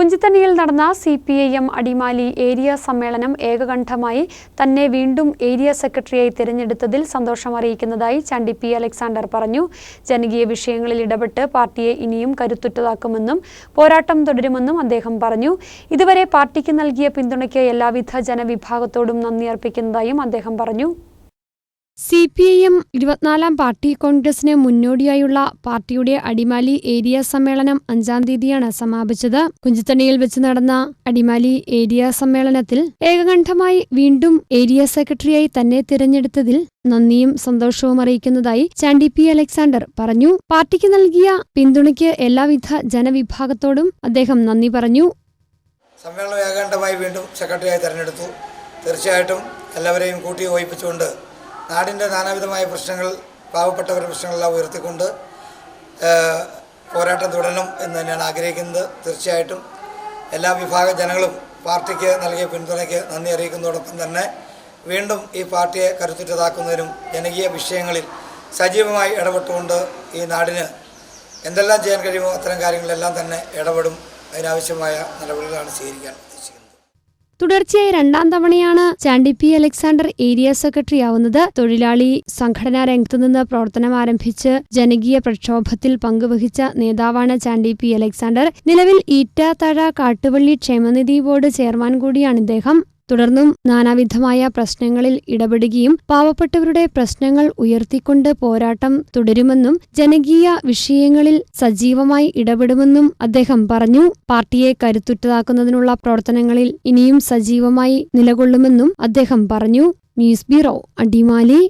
കുഞ്ചിത്തണ്ണിയിൽ നടന്ന C P I M Adimali area സമ്മേളനം ഏകകണ്ഠമായി തന്നെ വീണ്ടും ഏരിയ സെക്രട്ടറിയായി തിരഞ്ഞെടുത്തതിൽ സന്തോഷം അറിയിക്കുന്നതായി ചാണ്ടി പി അലക്സാണ്ടർ പറഞ്ഞു. ജനകീയ വിഷയങ്ങളിൽ ഇടപെട്ട് പാർട്ടിയെ ഇനിയും കരുത്തുറ്റതാക്കുമെന്നും പോരാട്ടം തുടരുമെന്നും അദ്ദേഹം പറഞ്ഞു. ഇതുവരെ പാർട്ടിക്ക് നൽകിയ പിന്തുണയ്ക്ക് എല്ലാവിധ ജനവിഭാഗത്തോടും നന്ദി അർപ്പിക്കുന്നതായും അദ്ദേഹം പറഞ്ഞു. സി പി ഐ എം ഇരുപത്തിനാലാം പാർട്ടി കോൺഗ്രസിന് മുന്നോടിയായുള്ള പാർട്ടിയുടെ അടിമാലി ഏരിയ സമ്മേളനം അഞ്ചാം തീയതിയാണ് സമാപിച്ചത്. കുഞ്ചിത്തണ്ണിയിൽ വെച്ച് നടന്ന അടിമാലി ഏരിയ സമ്മേളനത്തിൽ ഏകകണ്ഠമായി വീണ്ടും ഏരിയ സെക്രട്ടറിയായി തന്നെ തിരഞ്ഞെടുത്തതിൽ നന്ദിയും സന്തോഷവും അറിയിക്കുന്നതായി ചാണ്ടി പി അലക്സാണ്ടർ പറഞ്ഞു. പാർട്ടിക്ക് നൽകിയ പിന്തുണയ്ക്ക് എല്ലാവിധ ജനവിഭാഗത്തോടും അദ്ദേഹം നന്ദി പറഞ്ഞു. സമ്മേളനം ഏകകണ്ഠമായി വീണ്ടും സെക്രട്ടറിയായി തിരഞ്ഞെടുത്തു. തീർച്ചയായിട്ടും എല്ലാവരെയും കൂട്ടി യോജിപ്പിച്ചുകൊണ്ട് നാടിന്റെ നാനാവിധമായ പ്രശ്നങ്ങൾ പാവപ്പെട്ടവരുടെ പ്രശ്നങ്ങളെല്ലാം ഉയർത്തിക്കൊണ്ട് പോരാട്ടം തുടരണം എന്ന് തന്നെയാണ് ആഗ്രഹിക്കുന്നത്. തീർച്ചയായിട്ടും എല്ലാ വിഭാഗ ജനങ്ങളും പാർട്ടിക്ക് നൽകിയ പിന്തുണയ്ക്ക് നന്ദി അറിയിക്കുന്നതോടൊപ്പം തന്നെ വീണ്ടും ഈ പാർട്ടിയെ കരുത്തുറ്റതാക്കുന്നതിനും ജനകീയ വിഷയങ്ങളിൽ സജീവമായി ഇടപെട്ടുകൊണ്ട് ഈ നാടിന് എന്തെല്ലാം ചെയ്യാൻ കഴിയുമോ അത്തരം കാര്യങ്ങളെല്ലാം തന്നെ ഇടപെടും. അതിനാവശ്യമായ നടപടികളാണ് സ്വീകരിക്കാൻ ഉദ്ദേശിക്കുന്നത്. തുടർച്ചയായി രണ്ടാം തവണയാണ് Chandy P Alexander area secretary ആവുന്നത്. തൊഴിലാളി സംഘടനാ രംഗത്തുനിന്ന് പ്രവർത്തനം ആരംഭിച്ച് ജനകീയ പ്രക്ഷോഭത്തിൽ പങ്കുവഹിച്ച നേതാവാണ് ചാണ്ടി പി അലക്സാണ്ടർ. നിലവിൽ ഈറ്റാത്തഴ കാട്ടുപള്ളി ക്ഷേമനിധി ബോർഡ് ചെയർമാൻ കൂടിയാണ് ഇദ്ദേഹം. തുടർന്നും നാനാവിധമായ പ്രശ്നങ്ങളിൽ ഇടപെടുകയും പാവപ്പെട്ടവരുടെ പ്രശ്നങ്ങൾ ഉയർത്തിക്കൊണ്ട് പോരാട്ടം തുടരുമെന്നും ജനകീയ വിഷയങ്ങളിൽ സജീവമായി ഇടപെടുമെന്നും അദ്ദേഹം പറഞ്ഞു. പാർട്ടിയെ കരുത്തുറ്റതാക്കുന്നതിനുള്ള പ്രവർത്തനങ്ങളിൽ ഇനിയും സജീവമായി നിലകൊള്ളുമെന്നും അദ്ദേഹം പറഞ്ഞു. News bureau Adimali.